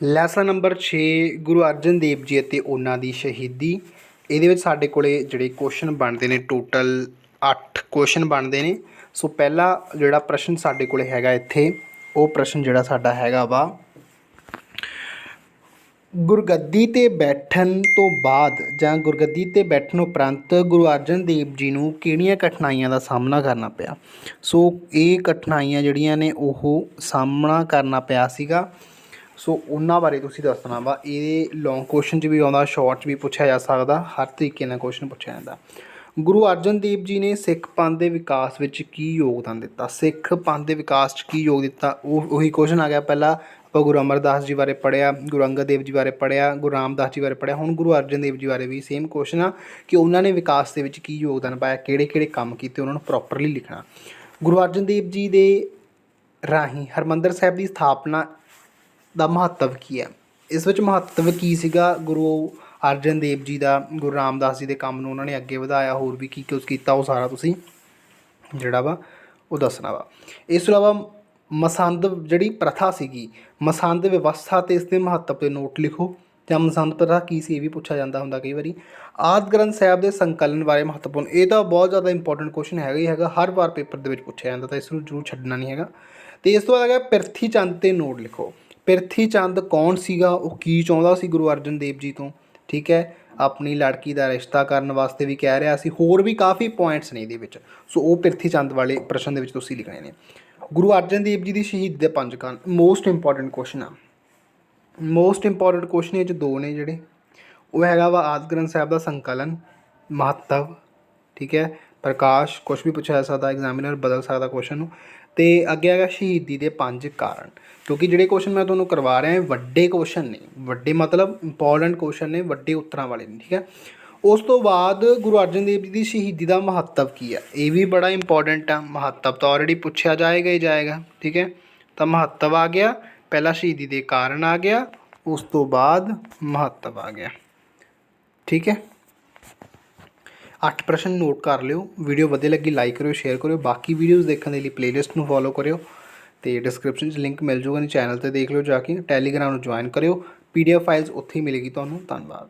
Lesson number 6 Guru Arjan Dev ji ਅਤੇ ਉਹਨਾਂ ਦੀ ਸ਼ਹੀਦੀ। ਇਹਦੇ ਵਿੱਚ ਸਾਡੇ ਕੋਲੇ ਜਿਹੜੇ ਕੁਐਸਚਨ ਬਣਦੇ ਨੇ ਟੋਟਲ 8 ਕੁਐਸਚਨ ਬਣਦੇ ਨੇ। ਸੋ ਪਹਿਲਾ ਜਿਹੜਾ ਪ੍ਰਸ਼ਨ ਸਾਡੇ ਕੋਲੇ ਹੈਗਾ ਇੱਥੇ, ਉਹ ਪ੍ਰਸ਼ਨ ਜਿਹੜਾ ਸਾਡਾ ਹੈਗਾ ਵਾ, ਗੁਰਗੱਦੀ ਤੇ ਬੈਠਣ ਤੋਂ ਬਾਅਦ ਜਾਂ ਗੁਰਗੱਦੀ ਤੇ ਬੈਠਣ ਉਪਰੰਤ ਗੁਰੂ ਅਰਜਨ ਦੇਵ ਜੀ ਨੂੰ ਕਿਹੜੀਆਂ ਕਠਿਨਾਈਆਂ ਦਾ ਸਾਹਮਣਾ ਕਰਨਾ ਪਿਆ? ਸੋ ਇਹ ਕਠਿਨਾਈਆਂ ਜਿਹੜੀਆਂ ਨੇ, ਉਹ ਸਾਹਮਣਾ ਕਰਨਾ ਪਿਆ ਸੀਗਾ। ਸੋ ਉਹਨਾਂ ਬਾਰੇ ਤੁਸੀਂ ਦੱਸਣਾ ਵਾ, ਇਹ ਲੌਂਗ ਕੁਐਸਚਨ 'ਚ ਵੀ ਆਉਂਦਾ ਸ਼ਾਰਟ 'ਚ ਵੀ ਪੁੱਛਿਆ ਜਾ ਸਕਦਾ, ਹਰ ਤਰੀਕੇ ਨਾਲ ਕੁਐਸਚਨ ਪੁੱਛਿਆ ਜਾਂਦਾ। ਗੁਰੂ ਅਰਜਨ ਦੇਵ ਜੀ ਨੇ ਸਿੱਖ ਪੰਥ ਦੇ ਵਿਕਾਸ ਵਿੱਚ ਕੀ ਯੋਗਦਾਨ ਦਿੱਤਾ? ਸਿੱਖ ਪੰਥ ਦੇ ਵਿਕਾਸ 'ਚ ਕੀ ਯੋਗ ਦਿੱਤਾ? ਉਹ, ਉਹੀ ਕੁਐਸਚਨ ਆ ਗਿਆ ਪਹਿਲਾਂ, ਆਪਾਂ ਗੁਰੂ ਅਮਰਦਾਸ ਜੀ ਬਾਰੇ ਪੜਿਆ ਗੁਰੂ ਅੰਗਦ ਦੇਵ ਜੀ ਬਾਰੇ ਪੜਿਆ ਗੁਰੂ ਰਾਮਦਾਸ ਜੀ ਬਾਰੇ ਪੜਿਆ ਹੁਣ ਗੁਰੂ ਅਰਜਨ ਦੇਵ ਜੀ ਬਾਰੇ ਵੀ ਸੇਮ ਕੁਐਸਚਨ ਆ ਕਿ ਉਹਨਾਂ ਨੇ ਵਿਕਾਸ ਦੇ ਵਿੱਚ ਕੀ ਯੋਗਦਾਨ ਪਾਇਆ ਕਿਹੜੇ ਕਿਹੜੇ ਕੰਮ ਕੀਤੇ, ਉਹਨਾਂ ਨੂੰ ਪ੍ਰੋਪਰਲੀ ਲਿਖਣਾ। ਗੁਰੂ ਅਰਜਨ ਦੇਵ ਜੀ ਦੇ ਰਾਹੀਂ ਹਰਮੰਦਰ ਸਾਹਿਬ ਦੀ ਸਥਾਪਨਾ ਦਾ ਮਹੱਤਵ ਕੀ ਹੈ? ਇਸ ਵਿੱਚ ਮਹੱਤਵ ਕੀ ਸੀਗਾ? ਗੁਰੂ ਅਰਜਨ ਦੇਵ ਜੀ ਦਾ, ਗੁਰੂ ਰਾਮਦਾਸ ਜੀ ਦੇ ਕੰਮ ਨੂੰ ਉਹਨਾਂ ਨੇ ਅੱਗੇ ਵਧਾਇਆ, ਹੋਰ ਵੀ ਕੀ ਕੁਝ ਕੀਤਾ ਉਹ ਸਾਰਾ ਤੁਸੀਂ ਜਿਹੜਾ ਵਾ ਉਹ ਦੱਸਣਾ ਵਾ। ਇਸ ਤੋਂ ਇਲਾਵਾ ਮਸੰਦ ਜਿਹੜੀ ਪ੍ਰਥਾ ਸੀਗੀ, ਮਸੰਦ ਵਿਵਸਥਾ ਤੇ ਇਸ ਦੇ ਮਹੱਤਵ ਤੇ ਨੋਟ ਲਿਖੋ। ਜਾਂ ਮਸੰਦ ਪ੍ਰਥਾ ਕੀ ਸੀ ਇਹ ਵੀ ਪੁੱਛਿਆ ਜਾਂਦਾ ਹੁੰਦਾ ਕਈ ਵਾਰੀ। ਆਦਿ ਗ੍ਰੰਥ ਸਾਹਿਬ ਦੇ ਸੰਕਲਨ ਬਾਰੇ ਮਹੱਤਵਪੂਰਨ, ਇਹ ਤਾਂ ਬਹੁਤ ਜ਼ਿਆਦਾ ਇੰਪੋਰਟੈਂਟ ਕੁਐਸਚਨ ਹੈਗਾ ਹੀ ਹੈਗਾ, ਹਰ ਵਾਰ ਪੇਪਰ ਦੇ ਵਿੱਚ ਪੁੱਛਿਆ ਜਾਂਦਾ ਤਾਂ ਇਸ ਨੂੰ ਜ਼ਰੂਰ ਛੱਡਣਾ ਨਹੀਂ ਹੈਗਾ। ਤੇ ਇਸ ਤੋਂ ਬਾਅਦ ਹੈਗਾ ਪਿਰਥੀ ਚੰਦ ਤੇ ਨੋਟ ਲਿਖੋ। ਪਿਰਥੀ ਚੰਦ ਕੌਣ ਸੀਗਾ? ਉਹ ਕੀ ਚਾਹੁੰਦਾ ਸੀ ਗੁਰੂ ਅਰਜਨ ਦੇਵ ਜੀ ਤੋਂ? ਠੀਕ ਹੈ, ਆਪਣੀ ਲੜਕੀ ਦਾ ਰਿਸ਼ਤਾ ਕਰਨ ਵਾਸਤੇ ਵੀ ਕਹਿ ਰਿਹਾ ਸੀ। ਹੋਰ ਵੀ ਕਾਫੀ ਪੁਆਇੰਟਸ ਨੇ ਇਹਦੇ ਵਿੱਚ। ਸੋ ਉਹ ਪਿਰਥੀ ਚੰਦ ਵਾਲੇ ਪ੍ਰਸ਼ਨ ਦੇ ਵਿੱਚ ਤੁਸੀਂ ਲਿਖਣੇ ਨੇ। ਗੁਰੂ ਅਰਜਨ ਦੇਵ ਜੀ ਦੀ ਸ਼ਹੀਦ ਦੇ ਪੰਜ ਕਾਰਨ। ਮੋਸਟ ਇੰਪੋਰਟੈਂਟ ਕੁਐਸਚਨ ਆ। ਮੋਸਟ ਇੰਪੋਰਟੈਂਟ ਕੁਐਸਚਨ ਇਹ 'ਚ ਦੋ ਨੇ ਜਿਹੜੇ। ਉਹ ਹੈਗਾ ਵਾ ਆਦਿ ਗ੍ਰੰਥ ਸਾਹਿਬ ਦਾ ਸੰਕਲਨ, ਮਹੱਤਵ, ਠੀਕ ਹੈ, ਪ੍ਰਕਾਸ਼, ਕੁਛ ਵੀ ਪੁੱਛਿਆ ਜਾ ਸਕਦਾ ਐਗਜ਼ਾਮੀਨਰ ਬਦਲ ਸਕਦਾ ਕੁਐਸਚਨ ਨੂੰ। ਤੇ ਅੱਗੇ ਹੈਗਾ ਸ਼ਹੀਦੀ ਦੇ ਪੰਜ ਕਾਰਨ। ਕਿਉਂਕਿ ਜਿਹੜੇ ਕੁਐਸਚਨ ਮੈਂ ਤੁਹਾਨੂੰ ਕਰਵਾ ਰਿਹਾ ਇਹ ਵੱਡੇ ਕੁਐਸਚਨ ਨੇ। ਵੱਡੇ ਮਤਲਬ ਇੰਪੋਰਟੈਂਟ ਕੁਐਸਚਨ ਨੇ, ਵੱਡੇ ਉੱਤਰਾਂ ਵਾਲੇ ਨੇ, ਠੀਕ ਹੈ? ਉਸ ਤੋਂ ਬਾਅਦ ਗੁਰੂ ਅਰਜਨ ਦੇਵ ਜੀ ਦੀ ਸ਼ਹੀਦੀ ਦਾ ਮਹੱਤਵ ਕੀ ਹੈ? ਇਹ ਵੀ ਬੜਾ ਇੰਪੋਰਟੈਂਟ ਆ। ਮਹੱਤਵ ਤਾਂ ਆਲਰੇਡੀ ਪੁੱਛਿਆ ਜਾਏਗਾ ਹੀ ਜਾਏਗਾ, ਠੀਕ ਹੈ? ਤਾਂ ਮਹੱਤਵ ਆ ਗਿਆ, ਪਹਿਲਾ ਸ਼ਹੀਦੀ ਦੇ ਕਾਰਨ ਆ ਗਿਆ, ਉਸ ਤੋਂ ਬਾਅਦ ਮਹੱਤਵ ਆ ਗਿਆ, ਠੀਕ ਹੈ? ਅੱਠ ਪ੍ਰਸ਼ਨ ਨੋਟ ਕਰ ਲਿਓ। ਵੀਡੀਓ ਵਧੀਆ ਲੱਗੀ ਲਾਈਕ ਕਰਿਓ ਸ਼ੇਅਰ ਕਰਿਓ। ਬਾਕੀ ਵੀਡੀਓਜ਼ ਦੇਖਣ ਦੇ ਲਈ ਪਲੇਲਿਸਟ ਨੂੰ ਫੋਲੋ ਕਰਿਓ ਤੇ ਡਿਸਕ੍ਰਿਪਸ਼ਨ 'ਚ ਲਿੰਕ ਮਿਲ ਜੂਗਾ ਨਹੀਂ ਚੈਨਲ ਤੇ ਦੇਖ ਲਿਓ ਜਾ ਕੇ। ਟੈਲੀਗ੍ਰਾਮ ਨੂੰ ਜੁਆਇਨ ਕਰਿਓ। ਪੀਡੀਐਫ ਫਾਈਲਸ ਉੱਥੇ ਹੀ ਮਿਲੇਗੀ ਤੁਹਾਨੂੰ। ਧੰਨਵਾਦ।